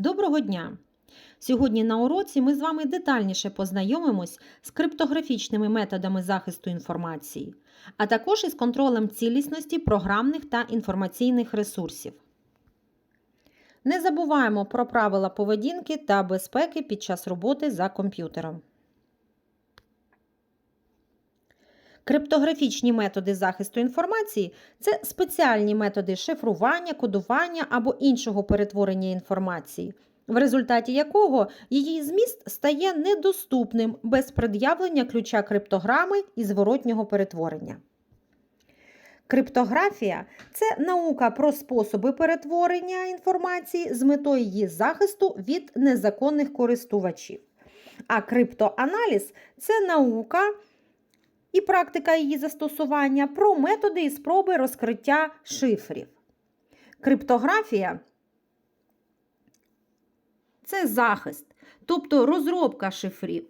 Доброго дня! Сьогодні на уроці ми з вами детальніше познайомимось з криптографічними методами захисту інформації, а також із контролем цілісності програмних та інформаційних ресурсів. Не забуваємо про правила поведінки та безпеки під час роботи за комп'ютером. Криптографічні методи захисту інформації це спеціальні методи шифрування, кодування або іншого перетворення інформації, в результаті якого її зміст стає недоступним без пред'явлення ключа криптограми і зворотнього перетворення. Криптографія це наука про способи перетворення інформації з метою її захисту від незаконних користувачів. А криптоаналіз це наука і практика її застосування про методи і спроби розкриття шифрів. Криптографія це захист, тобто розробка шифрів.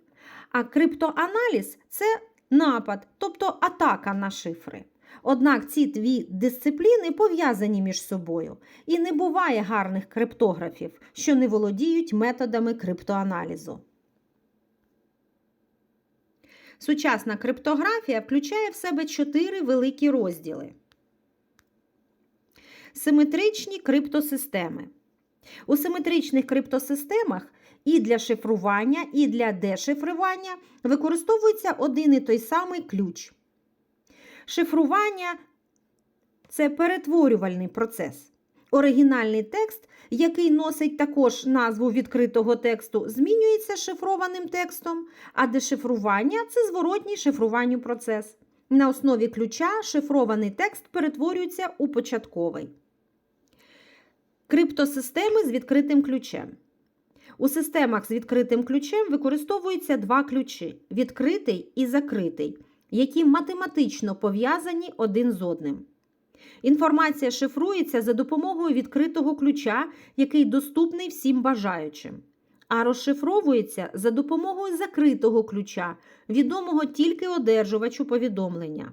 А криптоаналіз це напад, тобто атака на шифри. Однак ці дві дисципліни пов'язані між собою, і не буває гарних криптографів, що не володіють методами криптоаналізу. Сучасна криптографія включає в себе чотири великі розділи. Симетричні криптосистеми. У симетричних криптосистемах і для шифрування, і для дешифрування використовується один і той самий ключ. Шифрування це перетворювальний процес. Оригінальний текст, який носить також назву відкритого тексту, змінюється шифрованим текстом, а дешифрування це зворотній шифруванню процес. На основі ключа шифрований текст перетворюється у початковий. Криптосистеми з відкритим ключем. У системах з відкритим ключем використовуються два ключі відкритий і закритий, які математично пов'язані один з одним. Інформація шифрується за допомогою відкритого ключа, який доступний всім бажаючим, а розшифровується за допомогою закритого ключа, відомого тільки одержувачу повідомлення.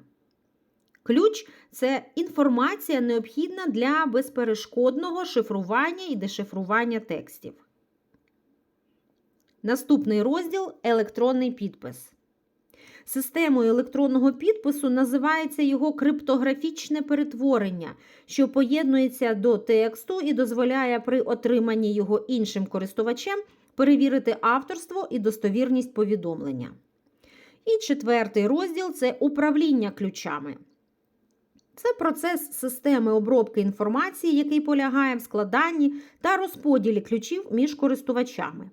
Ключ це інформація, необхідна для безперешкодного шифрування і дешифрування текстів. Наступний розділ електронний підпис. Системою електронного підпису називається його криптографічне перетворення, що поєднується до тексту і дозволяє при отриманні його іншим користувачем перевірити авторство і достовірність повідомлення. І четвертий розділ це управління ключами. Це процес системи обробки інформації, який полягає в складанні та розподілі ключів між користувачами.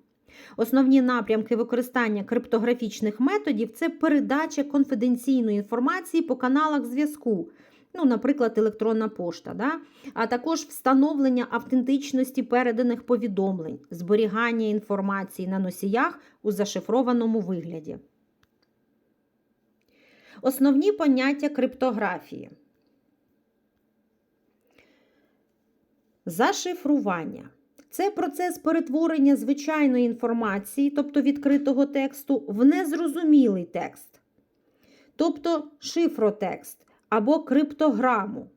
Основні напрямки використання криптографічних методів це передача конфіденційної інформації по каналах зв'язку, ну, наприклад, електронна пошта, да? а також встановлення автентичності переданих повідомлень, зберігання інформації на носіях у зашифрованому вигляді. Основні поняття криптографії. Зашифрування. Це процес перетворення звичайної інформації, тобто відкритого тексту, в незрозумілий текст, тобто шифротекст або криптограму.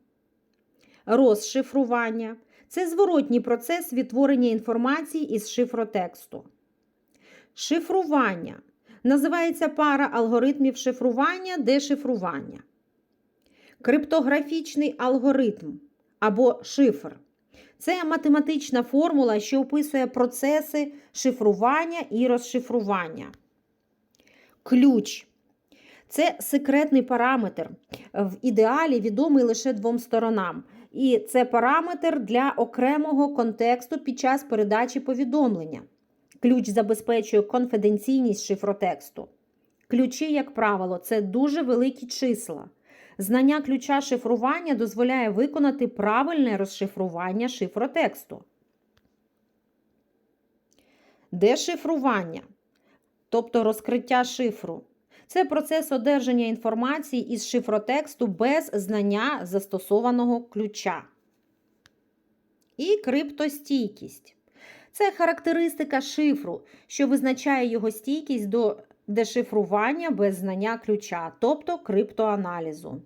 Розшифрування це зворотній процес відтворення інформації із шифротексту. Шифрування називається пара алгоритмів шифрування, дешифрування. Криптографічний алгоритм або шифр. Це математична формула, що описує процеси шифрування і розшифрування. Ключ це секретний параметр, в ідеалі відомий лише двом сторонам. І це параметр для окремого контексту під час передачі повідомлення. Ключ забезпечує конфіденційність шифротексту. Ключі, як правило, це дуже великі числа. Знання ключа шифрування дозволяє виконати правильне розшифрування шифротексту. Дешифрування, тобто розкриття шифру. Це процес одержання інформації із шифротексту без знання застосованого ключа. І криптостійкість. Це характеристика шифру, що визначає його стійкість до дешифрування без знання ключа, тобто криптоаналізу.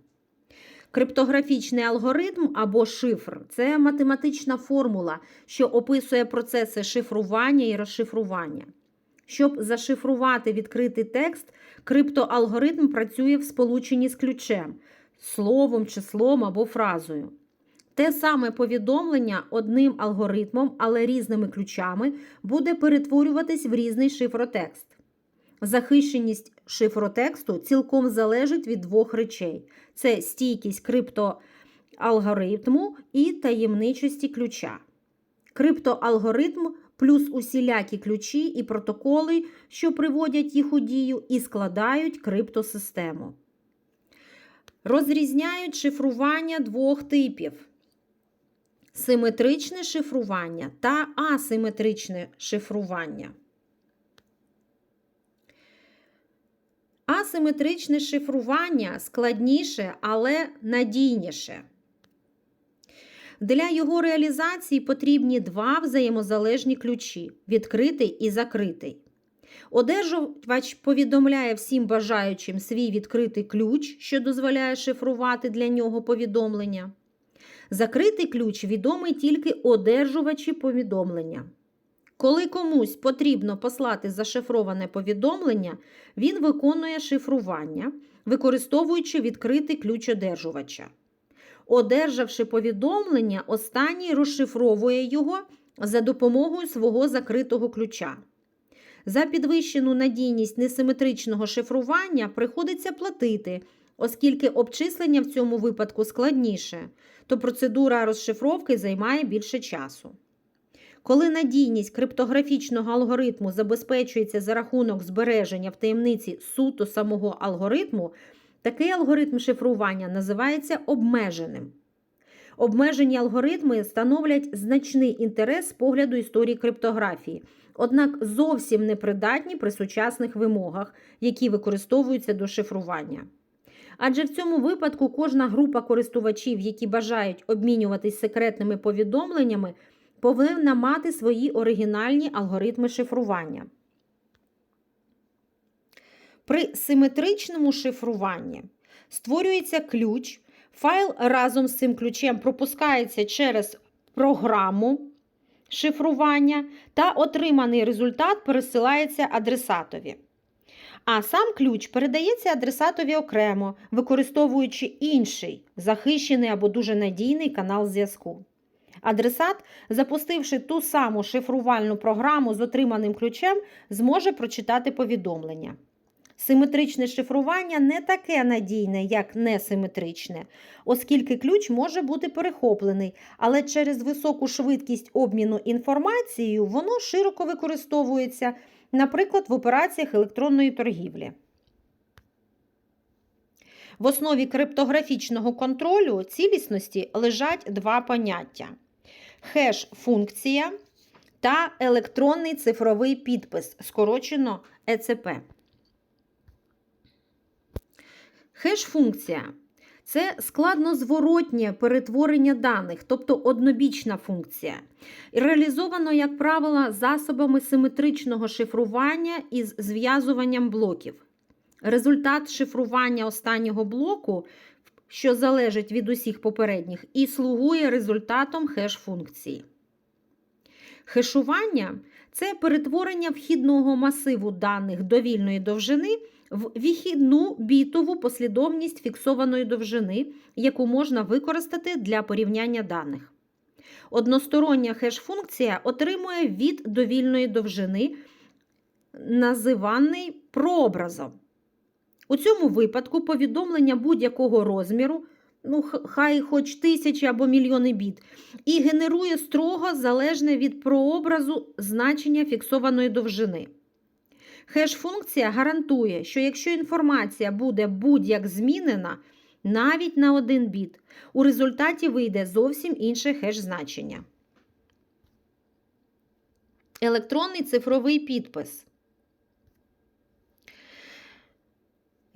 Криптографічний алгоритм або шифр це математична формула, що описує процеси шифрування і розшифрування. Щоб зашифрувати відкритий текст, криптоалгоритм працює в сполученні з ключем, словом, числом або фразою. Те саме повідомлення одним алгоритмом, але різними ключами, буде перетворюватись в різний шифротекст. Захищеність шифротексту цілком залежить від двох речей: це стійкість криптоалгоритму і таємничості ключа. Криптоалгоритм плюс усілякі ключі і протоколи, що приводять їх у дію, і складають криптосистему. Розрізняють шифрування двох типів: симетричне шифрування та асиметричне шифрування. Асиметричне шифрування складніше, але надійніше. Для його реалізації потрібні два взаємозалежні ключі відкритий і закритий. Одержувач повідомляє всім бажаючим свій відкритий ключ, що дозволяє шифрувати для нього повідомлення. Закритий ключ відомий тільки одержувачі повідомлення. Коли комусь потрібно послати зашифроване повідомлення, він виконує шифрування, використовуючи відкритий ключ одержувача. Одержавши повідомлення, останній розшифровує його за допомогою свого закритого ключа. За підвищену надійність несиметричного шифрування приходиться платити, оскільки обчислення в цьому випадку складніше, то процедура розшифровки займає більше часу. Коли надійність криптографічного алгоритму забезпечується за рахунок збереження в таємниці суто самого алгоритму, такий алгоритм шифрування називається обмеженим. Обмежені алгоритми становлять значний інтерес з погляду історії криптографії, однак зовсім непридатні при сучасних вимогах, які використовуються до шифрування. Адже в цьому випадку кожна група користувачів, які бажають обмінюватись секретними повідомленнями, повинна мати свої оригінальні алгоритми шифрування. При симетричному шифруванні створюється ключ, файл разом з цим ключем пропускається через програму шифрування та отриманий результат пересилається адресатові. А сам ключ передається адресатові окремо, використовуючи інший захищений або дуже надійний канал зв'язку. Адресат, запустивши ту саму шифрувальну програму з отриманим ключем, зможе прочитати повідомлення. Симетричне шифрування не таке надійне, як несиметричне, оскільки ключ може бути перехоплений, але через високу швидкість обміну інформацією воно широко використовується, наприклад, в операціях електронної торгівлі. В основі криптографічного контролю цілісності лежать два поняття: хеш-функція та електронний цифровий підпис, скорочено ЕЦП. Хеш-функція це складнозворотнє перетворення даних, тобто однобічна функція. Реалізовано, як правило, засобами симетричного шифрування із зв'язуванням блоків. Результат шифрування останнього блоку, що залежить від усіх попередніх, і слугує результатом хеш-функції. Хешування це перетворення вхідного масиву даних довільної довжини в вихідну бітову послідовність фіксованої довжини, яку можна використати для порівняння даних. Одностороння хеш-функція отримує від довільної довжини, називаний прообразом. У цьому випадку повідомлення будь-якого розміру, ну, хай хоч тисячі або мільйони біт, і генерує строго залежне від прообразу значення фіксованої довжини. Хеш-функція гарантує, що якщо інформація буде будь-як змінена, навіть на один біт, у результаті вийде зовсім інше хеш-значення. Електронний цифровий підпис.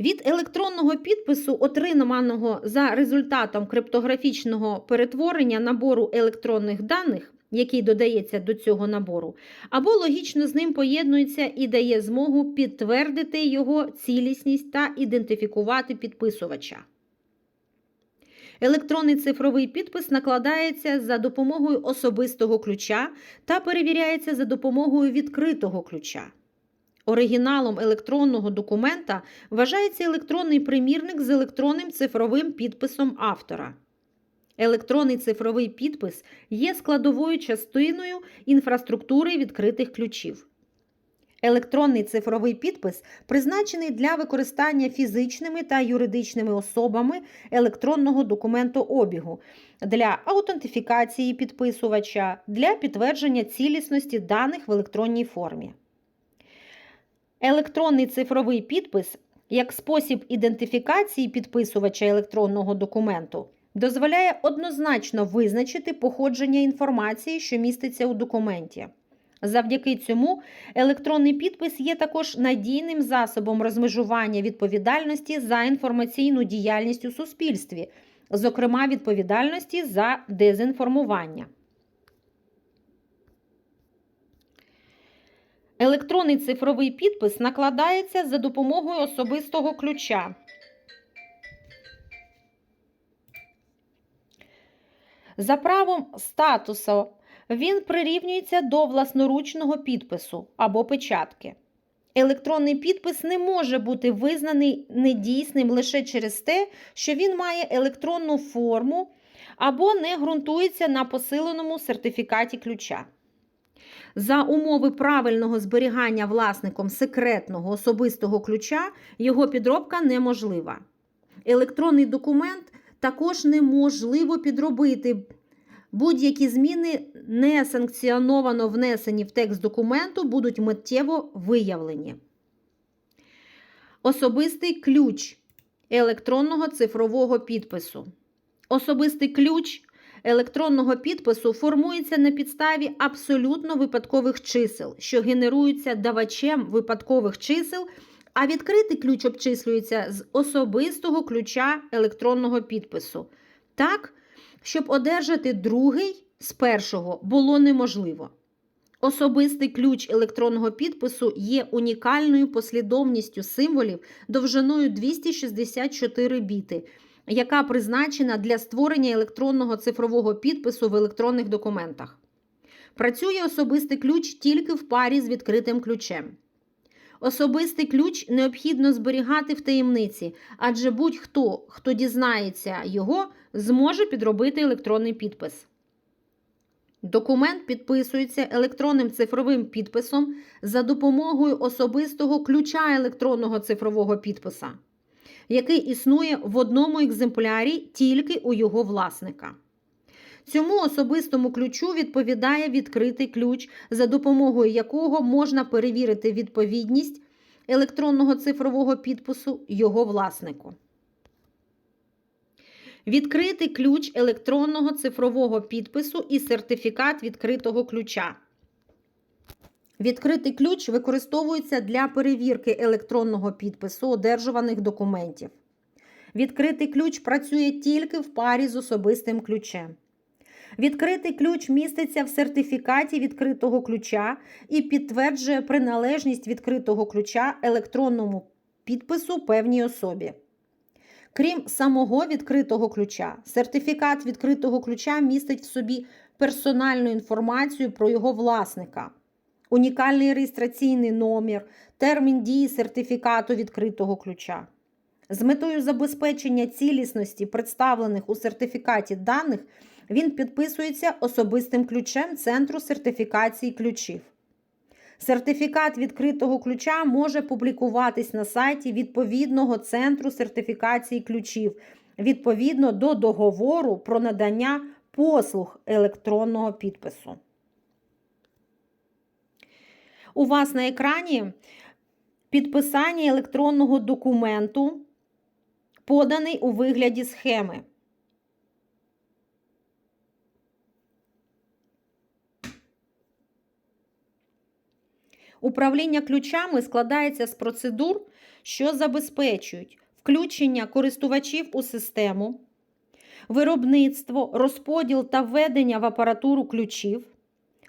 Від електронного підпису, отриманого за результатом криптографічного перетворення набору електронних даних, який додається до цього набору, або логічно з ним поєднується і дає змогу підтвердити його цілісність та ідентифікувати підписувача. Електронний цифровий підпис накладається за допомогою особистого ключа та перевіряється за допомогою відкритого ключа. Оригіналом електронного документа вважається електронний примірник з електронним цифровим підписом автора. Електронний цифровий підпис є складовою частиною інфраструктури відкритих ключів. Електронний цифровий підпис призначений для використання фізичними та юридичними особами електронного документообігу для аутентифікації підписувача для підтвердження цілісності даних в електронній формі. Електронний цифровий підпис як спосіб ідентифікації підписувача електронного документу дозволяє однозначно визначити походження інформації, що міститься у документі. Завдяки цьому електронний підпис є також надійним засобом розмежування відповідальності за інформаційну діяльність у суспільстві, зокрема відповідальності за дезінформування. Електронний цифровий підпис накладається за допомогою особистого ключа. За правом статусу він прирівнюється до власноручного підпису або печатки. Електронний підпис не може бути визнаний недійсним лише через те, що він має електронну форму або не ґрунтується на посиленому сертифікаті ключа. За умови правильного зберігання власником секретного особистого ключа його підробка неможлива. Електронний документ також неможливо підробити. Будь-які зміни, не санкціоновано внесені в текст документу, будуть миттєво виявлені. Особистий ключ електронного цифрового підпису. Особистий ключ електронного підпису формується на підставі абсолютно випадкових чисел, що генеруються давачем випадкових чисел, а відкритий ключ обчислюється з особистого ключа електронного підпису. Так, щоб одержати другий з першого було неможливо. Особистий ключ електронного підпису є унікальною послідовністю символів довжиною 264 біти, яка призначена для створення електронного цифрового підпису в електронних документах. Працює особистий ключ тільки в парі з відкритим ключем. Особистий ключ необхідно зберігати в таємниці, адже будь-хто, хто дізнається його, зможе підробити електронний підпис. Документ підписується електронним цифровим підписом за допомогою особистого ключа електронного цифрового підписа, який існує в одному екземплярі тільки у його власника. Цьому особистому ключу відповідає відкритий ключ, за допомогою якого можна перевірити відповідність електронного цифрового підпису його власнику. Відкритий ключ електронного цифрового підпису і сертифікат відкритого ключа. Відкритий ключ використовується для перевірки електронного підпису одержуваних документів. Відкритий ключ працює тільки в парі з особистим ключем. Відкритий ключ міститься в сертифікаті відкритого ключа і підтверджує приналежність відкритого ключа електронному підпису певній особі. Крім самого відкритого ключа, сертифікат відкритого ключа містить в собі персональну інформацію про його власника, унікальний реєстраційний номер, термін дії сертифікату відкритого ключа. З метою забезпечення цілісності представлених у сертифікаті даних він підписується особистим ключем Центру сертифікації ключів. Сертифікат відкритого ключа може публікуватись на сайті відповідного центру сертифікації ключів відповідно до договору про надання послуг електронного підпису. У вас на екрані підписання електронного документу, поданий у вигляді схеми. Управління ключами складається з процедур, що забезпечують включення користувачів у систему, виробництво, розподіл та введення в апаратуру ключів,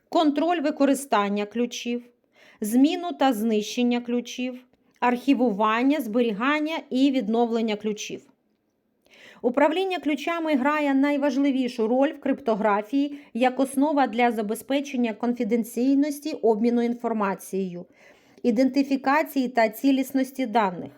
контроль використання ключів, зміну та знищення ключів, архівування, зберігання і відновлення ключів. Управління ключами грає найважливішу роль в криптографії як основа для забезпечення конфіденційності обміну інформацією, ідентифікації та цілісності даних.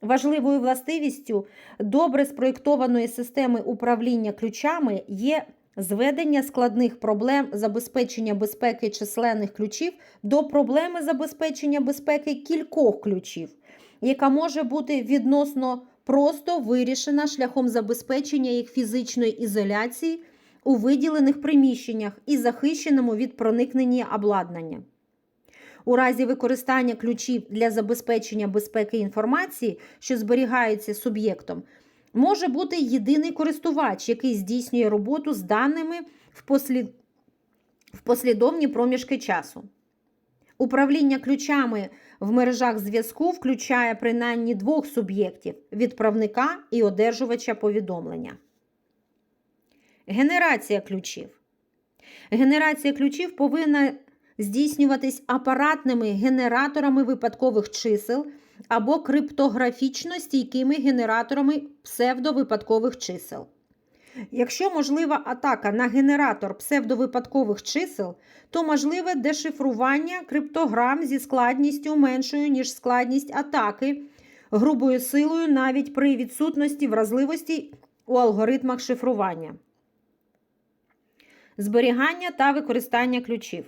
Важливою властивістю добре спроєктованої системи управління ключами є зведення складних проблем забезпечення безпеки численних ключів до проблеми забезпечення безпеки кількох ключів, яка може бути відносно просто вирішена шляхом забезпечення їх фізичної ізоляції у виділених приміщеннях і захищеному від проникнення обладнання. У разі використання ключів для забезпечення безпеки інформації, що зберігається суб'єктом, може бути єдиний користувач, який здійснює роботу з даними в, послід... в послідовні проміжки часу. Управління ключами в мережах зв'язку включає принаймні двох суб'єктів відправника і одержувача повідомлення. Генерація ключів. Генерація ключів повинна здійснюватись апаратними генераторами випадкових чисел або криптографічно стійкими генераторами псевдовипадкових чисел. Якщо можлива атака на генератор псевдовипадкових чисел, то можливе дешифрування криптограм зі складністю меншою, ніж складність атаки, грубою силою навіть при відсутності вразливості у алгоритмах шифрування. Зберігання та використання ключів.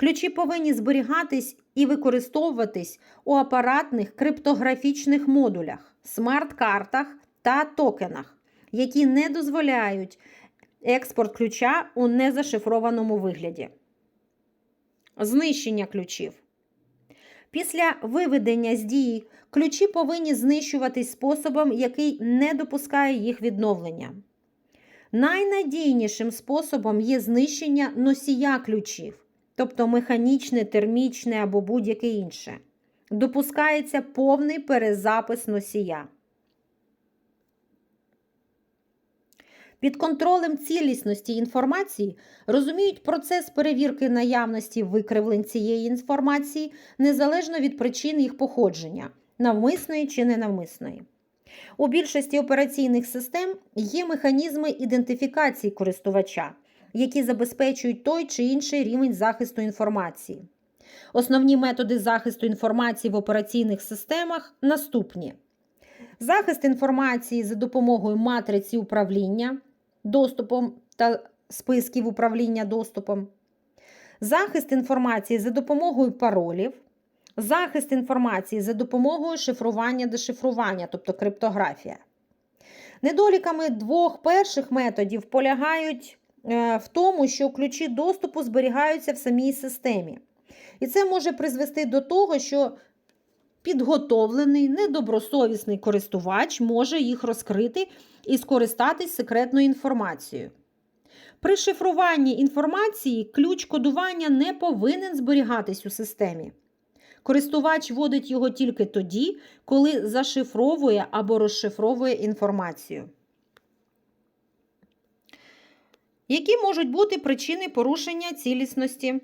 Ключі повинні зберігатись і використовуватись у апаратних криптографічних модулях, смарт-картах та токенах, які не дозволяють експорт ключа у незашифрованому вигляді. Знищення ключів. Після виведення з дії ключі повинні знищуватись способом, який не допускає їх відновлення. Найнадійнішим способом є знищення носія ключів тобто механічне, термічне або будь-яке інше. Допускається повний перезапис носія. Під контролем цілісності інформації розуміють процес перевірки наявності викривлень цієї інформації незалежно від причин їх походження, навмисної чи ненавмисної. У більшості операційних систем є механізми ідентифікації користувача які забезпечують той чи інший рівень захисту інформації. Основні методи захисту інформації в операційних системах наступні: захист інформації за допомогою матриці управління доступом та списків управління доступом, захист інформації за допомогою паролів, захист інформації за допомогою шифрування дешифрування, тобто криптографія. Недоліками двох перших методів полягають в тому, що ключі доступу зберігаються в самій системі. І це може призвести до того, що підготовлений, недобросовісний користувач може їх розкрити і скористатись секретною інформацією. При шифруванні інформації ключ кодування не повинен зберігатись у системі. Користувач вводить його тільки тоді, коли зашифровує або розшифровує інформацію. Які можуть бути причини порушення цілісності?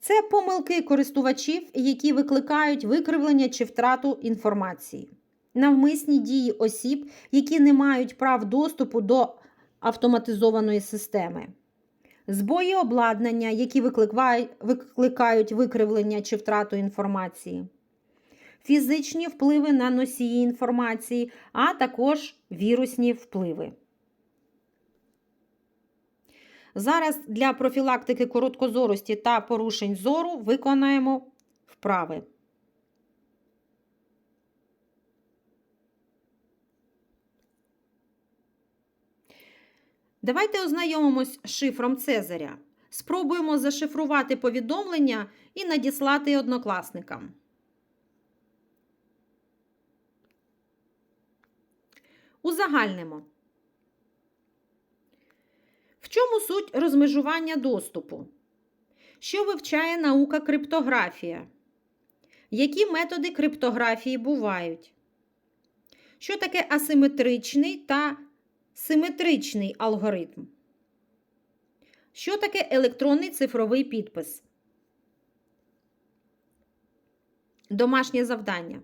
Це помилки користувачів, які викликають викривлення чи втрату інформації, навмисні дії осіб, які не мають прав доступу до автоматизованої системи, збої обладнання, які викликають викривлення чи втрату інформації, фізичні впливи на носії інформації, а також вірусні впливи. Зараз для профілактики короткозорості та порушень зору виконаємо вправи. Давайте ознайомимось з шифром Цезаря. Спробуємо зашифрувати повідомлення і надіслати однокласникам. Узагальнимо. Чому суть розмежування доступу? Що вивчає наука криптографія? Які методи криптографії бувають? Що таке асиметричний та симетричний алгоритм? Що таке електронний цифровий підпис? Домашнє завдання.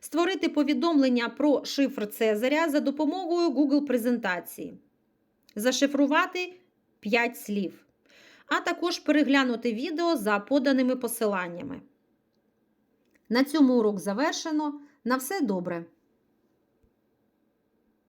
створити повідомлення про шифр Цезаря за допомогою Google презентації, зашифрувати 5 слів, а також переглянути відео за поданими посиланнями. На цьому урок завершено. На все добре!